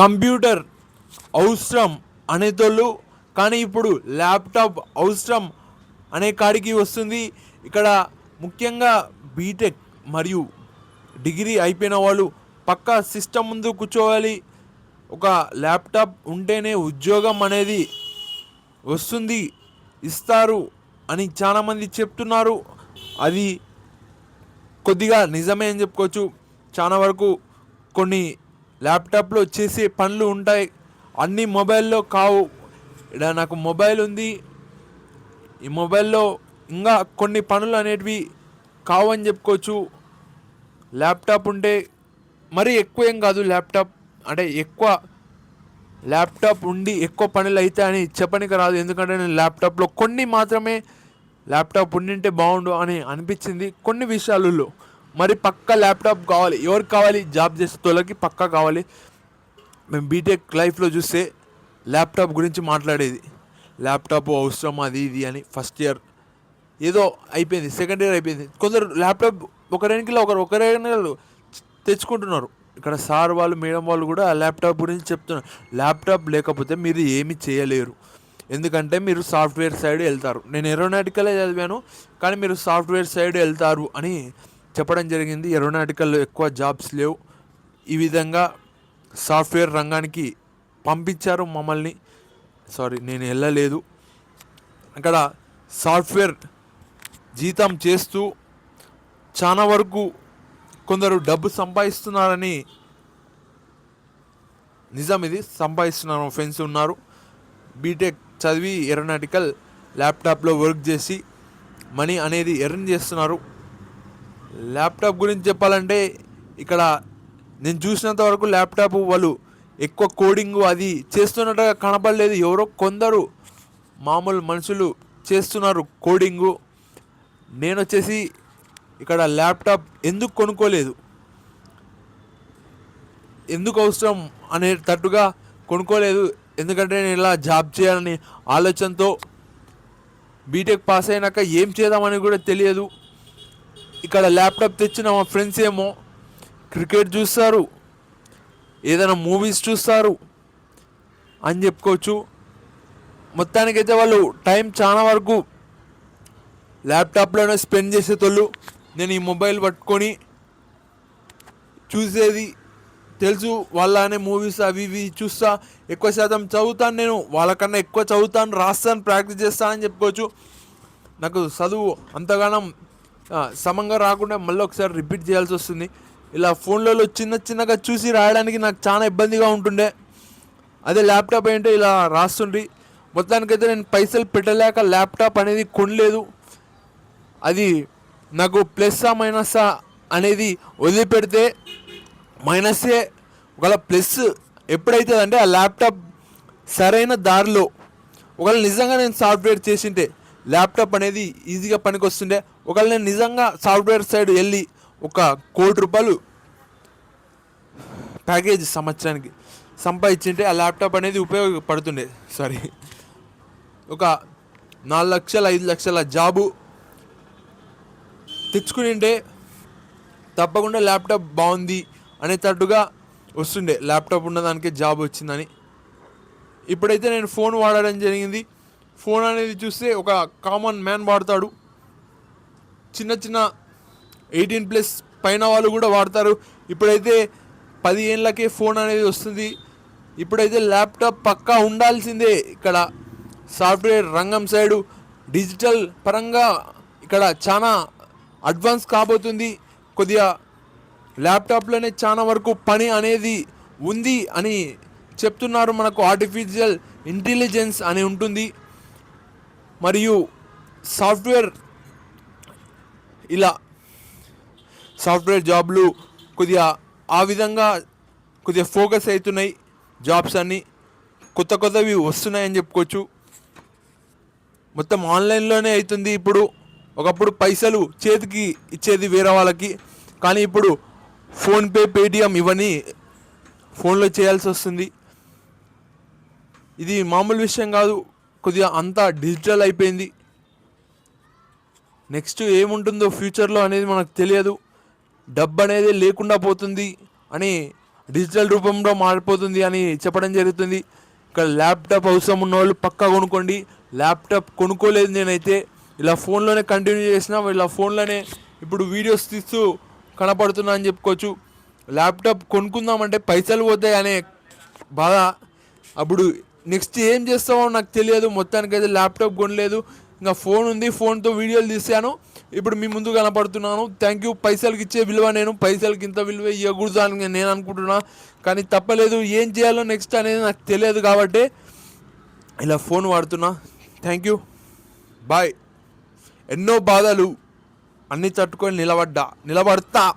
Computer అవసరం అనేటోళ్ళు కానీ ఇప్పుడు ల్యాప్టాప్ అవసరం అనే కాడికి వస్తుంది. ఇక్కడ ముఖ్యంగా బీటెక్ మరియు డిగ్రీ అయిపోయిన వాళ్ళు పక్కా సిస్టమ్ ముందు కూర్చోవాలి. ఒక ల్యాప్టాప్ ఉంటేనే ఉద్యోగం అనేది వస్తుంది ఇస్తారు అని చాలామంది చెప్తున్నారు. అది కొద్దిగా నిజమే అని చెప్పుకోవచ్చు. చాలా వరకు కొన్ని ల్యాప్టాప్లో చేసే పనులు ఉంటాయి. అన్ని మొబైల్లో కావు. ఇక్కడ నాకు మొబైల్ ఉంది. ఈ మొబైల్లో ఇంకా కొన్ని పనులు అనేటివి కావు అని చెప్పుకోవచ్చు. ల్యాప్టాప్ ఉంటే మరీ ఎక్కువ ఏం కాదు ల్యాప్టాప్. అంటే ఎక్కువ ల్యాప్టాప్ ఉండి ఎక్కువ పనులు అయితే అని చెప్పనికి రాదు. ఎందుకంటే నేను ల్యాప్టాప్లో కొన్ని మాత్రమే ల్యాప్టాప్ ఉండింటే బాగుండు అని అనిపించింది కొన్ని విషయాలలో. మరి పక్క ల్యాప్టాప్ కావాలి. ఎవరికి కావాలి? జాబ్ చేసే వాళ్ళకి పక్కా కావాలి. మేము బీటెక్ లైఫ్లో చూస్తే ల్యాప్టాప్ గురించి మాట్లాడేది. ల్యాప్టాప్ అవసరం అది ఇది అని ఫస్ట్ ఇయర్ ఏదో అయిపోయింది. సెకండ్ ఇయర్ అయిపోయింది. కొందరు ల్యాప్టాప్ ఒక ఒకరు ఒక తెచ్చుకుంటున్నారు. ఇక్కడ సార్ వాళ్ళు మేడం వాళ్ళు కూడా ల్యాప్టాప్ గురించి చెప్తున్నారు. ల్యాప్టాప్ లేకపోతే మీరు ఏమి చేయలేరు. ఎందుకంటే మీరు సాఫ్ట్వేర్ సైడ్ వెళ్తారు. నేను ఏరోనాటికలే చదివాను కానీ మీరు సాఫ్ట్వేర్ సైడ్ వెళ్తారు అని చెప్పడం జరిగింది. ఏరోనాటికల్లో ఎక్కువ జాబ్స్ లేవు. ఈ విధంగా సాఫ్ట్వేర్ రంగానికి పంపించారు మమ్మల్ని. సారీ నేను వెళ్ళలేదు. అక్కడ సాఫ్ట్వేర్ జీతం చేస్తూ చాలా వరకు కొందరు డబ్బు సంపాదిస్తున్నారని నిజం ఇది. సంపాదిస్తున్నారు ఫ్రెండ్స్ ఉన్నారు. బీటెక్ చదివి ఏరోనాటికల్ ల్యాప్టాప్లో వర్క్ చేసి మనీ అనేది ఎర్న్ చేస్తున్నారు. ల్యాప్టాప్ గురించి చెప్పాలంటే ఇక్కడ నేను చూసినంత వరకు ల్యాప్టాప్ వాళ్ళు ఎక్కువ కోడింగ్ అది చేస్తున్నట్టుగా కనపడలేదు. ఎవరో కొందరు మామూలు మనుషులు చేస్తున్నారు కోడింగు. నేను వచ్చేసి ఇక్కడ ల్యాప్టాప్ ఎందుకు కొనుక్కోలేదు? ఎందుకు అవసరం అనేటట్టుగా కొనుక్కోలేదు. ఎందుకంటే నేను ఇలా జాబ్ చేయాలని ఆలోచనతో బీటెక్ పాస్ అయినాక ఏం చేద్దామని కూడా తెలియదు. ఇక్కడ ల్యాప్టాప్ తెచ్చిన మా ఫ్రెండ్స్ ఏమో క్రికెట్ చూస్తారు ఏదైనా మూవీస్ చూస్తారు అని చెప్పుకోవచ్చు. మొత్తానికైతే వాళ్ళు టైం చాలా వరకు ల్యాప్టాప్లోనే స్పెండ్ చేసేటోళ్ళు. నేను ఈ మొబైల్ పట్టుకొని చూసేది తెలుసు వాళ్ళనే మూవీస్ అవి ఇవి చూస్తా ఎక్కువ శాతం చదువుతాను నేను వాళ్ళకన్నా ఎక్కువ చదువుతాను రాస్తాను ప్రాక్టీస్ చేస్తానని చెప్పుకోవచ్చు. నాకు చదువు అంతగానం సమంగా రాకుండా మళ్ళీ ఒకసారి రిపీట్ చేయాల్సి వస్తుంది. ఇలా ఫోన్లలో చిన్న చిన్నగా చూసి రాయడానికి నాకు చాలా ఇబ్బందిగా ఉంటుండే. అదే ల్యాప్టాప్ ఏంటో ఇలా రాస్తుండ్రి. మొత్తానికైతే నేను పైసలు పెట్టలేక ల్యాప్టాప్ అనేది కొనలేదు. అది నాకు ప్లస్సా మైనస్సా అనేది వదిలిపెడితే మైనస్సే ఒకవేళ ప్లస్ ఎప్పుడైతుందంటే ఆ ల్యాప్టాప్ సరైన దారిలో. ఒకవేళ నిజంగా నేను సాఫ్ట్వేర్ చేసింటే ల్యాప్టాప్ అనేది ఈజీగా పనికి వస్తుండే ఒకవేళ నేను నిజంగా సాఫ్ట్వేర్ సైడ్ వెళ్ళి ఒక కోటి రూపాయలు ప్యాకేజ్ సంవత్సరానికి సంపాదించింటే ఆ ల్యాప్టాప్ అనేది ఉపయోగపడుతుండే. సారీ. ఒక నాలుగు లక్షల ఐదు లక్షల జాబు తెచ్చుకునింటే తప్పకుండా ల్యాప్టాప్ బాగుంది అనేటట్టుగా వస్తుండే. ల్యాప్టాప్ ఉన్నదానికే జాబ్ వచ్చిందని. ఇప్పుడైతే నేను ఫోన్ వాడడం జరిగింది. ఫోన్ అనేది చూస్తే ఒక కామన్ మ్యాన్ వాడతాడు. చిన్న చిన్న ఎయిటీన్ ప్లస్ పైన వాళ్ళు కూడా వాడతారు. ఇప్పుడైతే పది ఏళ్ళకే ఫోన్ అనేది వస్తుంది. ఇప్పుడైతే ల్యాప్టాప్ పక్కా ఉండాల్సిందే ఇక్కడ. సాఫ్ట్వేర్ రంగం సైడు డిజిటల్ పరంగా ఇక్కడ చాలా అడ్వాన్స్ కాబోతుంది. కొద్దిగా ల్యాప్టాప్లోనే చాలా వరకు పని అనేది ఉంది అని చెప్తున్నారు మనకు ఆర్టిఫిషియల్ ఇంటెలిజెన్స్ అని ఉంటుంది. మరియు సాఫ్ట్వేర్ ఇలా సాఫ్ట్వేర్ జాబ్లు కొద్దిగా ఆ విధంగా కొద్దిగా ఫోకస్ అవుతున్నాయి. జాబ్స్ అన్నీ కొత్త కొత్తవి వస్తున్నాయని చెప్పుకోవచ్చు. మొత్తం ఆన్లైన్లోనే అవుతుంది ఇప్పుడు. ఒకప్పుడు పైసలు చేతికి ఇచ్చేది వేరే వాళ్ళకి. కానీ ఇప్పుడు ఫోన్పే పేటిఎం ఇవన్నీ ఫోన్లో చేయాల్సి వస్తుంది. ఇది మామూలు విషయం కాదు. కొద్దిగా అంతా డిజిటల్ అయిపోయింది. నెక్స్ట్ ఏముంటుందో ఫ్యూచర్లో అనేది మనకు తెలియదు. డబ్బు అనేది లేకుండా పోతుంది అని డిజిటల్ రూపంలో మారిపోతుంది అని చెప్పడం జరుగుతుంది. ఇక్కడ ల్యాప్టాప్ అవసరం ఉన్న వాళ్ళు పక్కా కొనుక్కోండి. ల్యాప్టాప్ కొనుక్కోలేదు నేనైతే. ఇలా ఫోన్లోనే కంటిన్యూ చేసిన ఇలా ఫోన్లోనే ఇప్పుడు వీడియోస్ తీస్తూ కనపడుతున్నా అని చెప్పుకోవచ్చు. ల్యాప్టాప్ కొనుక్కుందామంటే పైసలు పోతాయి అనే బాధ. అప్పుడు నెక్స్ట్ ఏం చేస్తామో నాకు తెలియదు. మొత్తానికైతే ల్యాప్టాప్ కొనలేదు. ఇంకా ఫోన్ ఉంది. ఫోన్తో వీడియోలు తీశాను. ఇప్పుడు మీ ముందు కనపడుతున్నాను. థ్యాంక్ యూ పైసలకి ఇచ్చే విలువ నేను. పైసలకి ఇంత విలువ ఇవ్వకూడదు అని నేను అనుకుంటున్నా. కానీ తప్పలేదు. ఏం చేయాలో నెక్స్ట్ అనేది నాకు తెలియదు కాబట్టి ఇలా ఫోన్ వాడుతున్నా. థ్యాంక్ యూ బాయ్ ఎన్నో బాధలు. అన్నీ తట్టుకొని నిలబడ్డా. నిలబడతా.